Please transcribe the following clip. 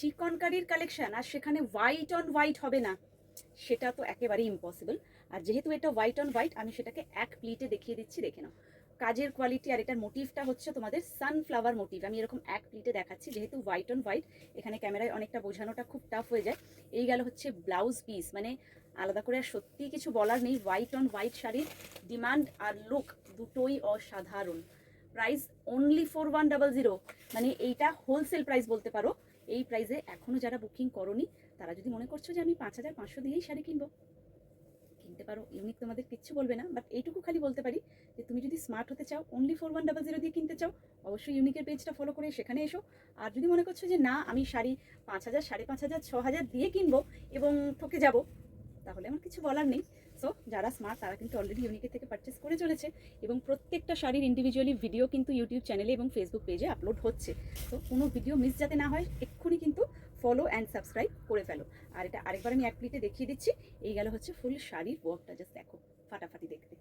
চিকনকারির collection আর সেখানে white on white হবে না, সেটা তো একেবারেই ইম্পসিবল আর যেহেতু এটা হোয়াইট অন হোয়াইট আমি সেটাকে এক প্লিটে দেখিয়ে দিচ্ছি, দেখে নাও। কাজের কোয়ালিটি আর এটার মোটিভটা হচ্ছে তোমাদের সানফ্লাওয়ার মোটিভ আমি এরকম এক প্লিটে দেখাচ্ছি, যেহেতু হোয়াইট অন হোয়াইট এখানে ক্যামেরায় অনেকটা বোঝানোটা খুব টাফ হয়ে যায়। এই গেল হচ্ছে ব্লাউজ পিস মানে আলাদা করে আর সত্যি কিছু বলার নেই। হোয়াইট অন হোয়াইট শাড়ির ডিমান্ড আর লুক দুটোই অসাধারণ। Price only four one double zero মানে এইটা হোলসেল প্রাইস বলতে পারো। এই প্রাইসে এখনও যারা বুকিং করনি, তারা যদি মনে করছ যে আমি পাঁচ হাজার পাঁচশো দিয়েই শাড়ি কিনবো, কিনতে পারো। ইউনিক তোমাদের কিচ্ছু বলবে না বাট এইটুকু খালি বলতে পারি যে তুমি যদি স্মার্ট হতে চাও only four one double zero দিয়ে কিনতে চাও, অবশ্যই ইউনিকের পেজটা ফলো করে সেখানে এসো। আর যদি মনে করছ যে না, আমি শাড়ি পাঁচ হাজার, সাড়ে পাঁচ হাজার, ছ হাজার দিয়ে কিনবো এবং ঠকে যাব, তাহলে আমার কিছু বলার নেই। সো যারা স্মার্ট তারা কিন্তু অলরেডি ইউনিকের থেকে পারচেস করে চলেছে এবং প্রত্যেকটা শাড়ির ইন্ডিভিজুয়ালি ভিডিও কিন্তু ইউটিউব চ্যানেলে এবং ফেসবুক পেজে আপলোড হচ্ছে। তো কোনো ভিডিও মিস যাতে না হয়, এক্ষুনি কিন্তু ফলো অ্যান্ড সাবস্ক্রাইব করে ফেলো। আর এটা আরেকবার আমি এক দেখিয়ে দিচ্ছি। এই গেলো হচ্ছে ফুল শাড়ির ওয়ার্কটা জাস্ট দেখো, ফাটাফাটি দেখতে।